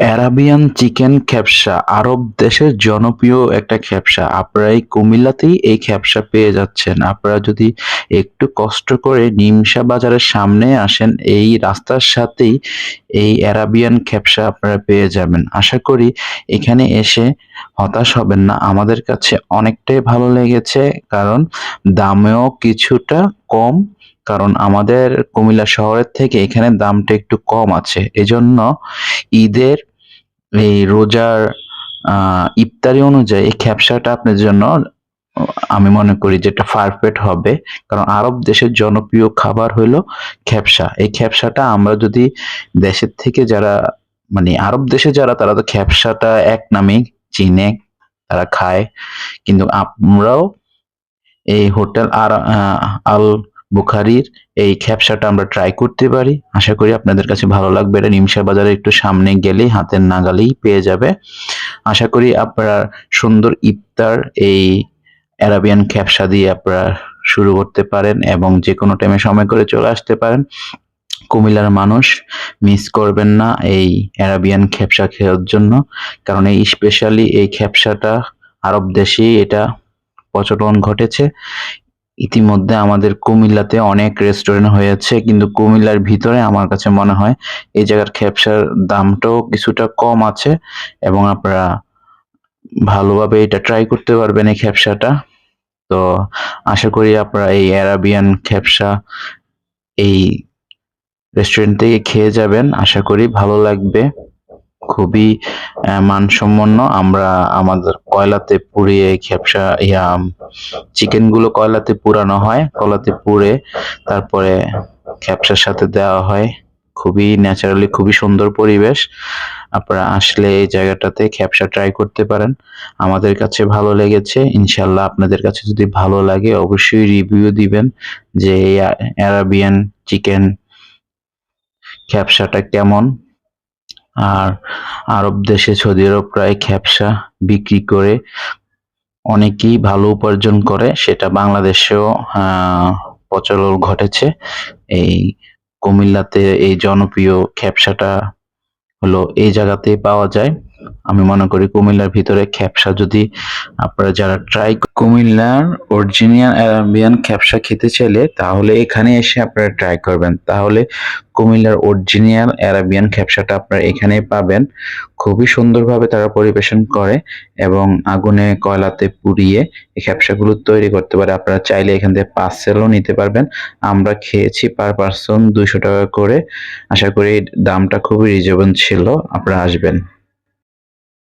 Arabian chicken খ্যাপসা, আরব দেশের জনপ্রিয় একটা খ্যাপসা। আপনারা এই কুমিল্লাতেই এই খ্যাপসা পেয়ে যাচ্ছেন। আপনারা যদি একটু কষ্ট করে নিমসা বাজারের সামনে আসেন, এই রাস্তার সাথেই এই অ্যারাবিয়ান খ্যাপসা আপনারা পেয়ে যাবেন। আশা করি এখানে এসে হতাশ হবেন না। আমাদের কাছে অনেকটাই ভালো লেগেছে, কারণ দামেও কিছুটা কম। কারণ আমাদের কুমিল্লা শহরের থেকে এখানে দামটা একটু কম আছে। এজন্য ঈদের এই রোজার ইফতারি অনুযায়ী এই খ্যাপসাটা আপনার জন্য, আমি মনে করি যেটা পারফেক্ট হবে। কারণ আরব দেশের জনপ্রিয় খাবার হলো খ্যাপসা। এই খ্যাপসাটা আমরা যদি দেশের থেকে যারা মানে আরব দেশে যারা, তারা তো খ্যাপসাটা এক নামে চিনে, তারা খায়। কিন্তু আমরাও এই হোটেল আর আল বুখারির এই খ্যাপসাটা আমরা ট্রাই করতে পারি। আশা করি আপনাদের কাছে ভালো লাগবে। এটা নিমসা বাজারে একটু সামনে গেলেই হাতের নাগালেই পেয়ে যাবে। আশা করি আপনারা সুন্দর ইফতার এই অ্যারাবিয়ান খ্যাপসা দিয়ে আপনারা শুরু করতে পারেন এবং যে কোনো টাইমে সময় করে চলে আসতে পারেন। কুমিল্লার মানুষ মিস করবেন না এই অ্যারাবিয়ান খ্যাপসা খাওয়ার জন্য। কারণ এই স্পেশালি এই খ্যাপসাটা আরব দেশেই এটা প্রচলন ঘটেছে। ইতিমধ্যে আমাদের কুমিল্লাতে অনেক রেস্টুরেন্ট হয়েছে, কিন্তু কুমিল্লার ভিতরে আমার কাছে মনে হয় এই জায়গার খ্যাপসার দামটাও কিছুটা কম আছে এবং আপনারা ভালোভাবে এটা ট্রাই করতে পারবেন এই খ্যাপসাটা তো আশা করি আপনারা এই অ্যারাবিয়ান খ্যাপসা এই রেস্টুরেন্ট থেকে খেয়ে যাবেন। আশা করি ভালো লাগবে। খুবই মানসম্পন্ন। আমরা আমাদের কয়লাতে পুড়িয়ে খ্যাপসা ইয়া চিকেনগুলো কয়লাতে পুরানো হয়। কয়লাতে পুড়ে তারপরে খ্যাপসার সাথে দেওয়া হয়। খুবই ন্যাচারালি খুবই সুন্দর পরিবেশ। আপনারা আসলে এই জায়গাটাতে খ্যাপসা ট্রাই করতে পারেন। আমাদের কাছে ভালো লেগেছে। ইনশাল্লাহ আপনাদের কাছে যদি ভালো লাগে অবশ্যই রিভিউ দিবেন যে এই অ্যারাবিয়ান চিকেন খ্যাপসাটা কেমন। আর আরব দেশে সৌদি আরব প্রায় খ্যাপসা বিক্রি করে অনেকেই ভালো উপার্জন করে। সেটা বাংলাদেশেও প্রচলন ঘটেছে। এই কুমিল্লাতে এই জনপ্রিয় খ্যাপসাটা হলো এই জায়গাতে পাওয়া যায়। আমি মনে করি কুমিল্লার ভিতরে খ্যাপসা যদি আপনারা যারা ট্রাই কুমিল্লার অরিজিনাল অ্যারাবিয়ান খ্যাপসা খেতে চাইলে তাহলে এখানে এসে আপনারা ট্রাই করবেন। তাহলে কুমিল্লার অরিজিনাল অ্যারাবিয়ান খ্যাপসাটা আপনারা এখানেই পাবেন। খুবই সুন্দরভাবে তারা পরিবেশন করে এবং আগুনে কয়লাতে পুড়িয়ে এই খ্যাপসাগুলো তৈরি করতে পারে। আপনারা চাইলে এখান থেকে পার্সেলও নিতে পারবেন। আমরা খেয়েছি পার পার্সন দুইশো টাকা করে। আশা করি দামটা খুবই রিজনেবল ছিল। আপনারা আসবেন।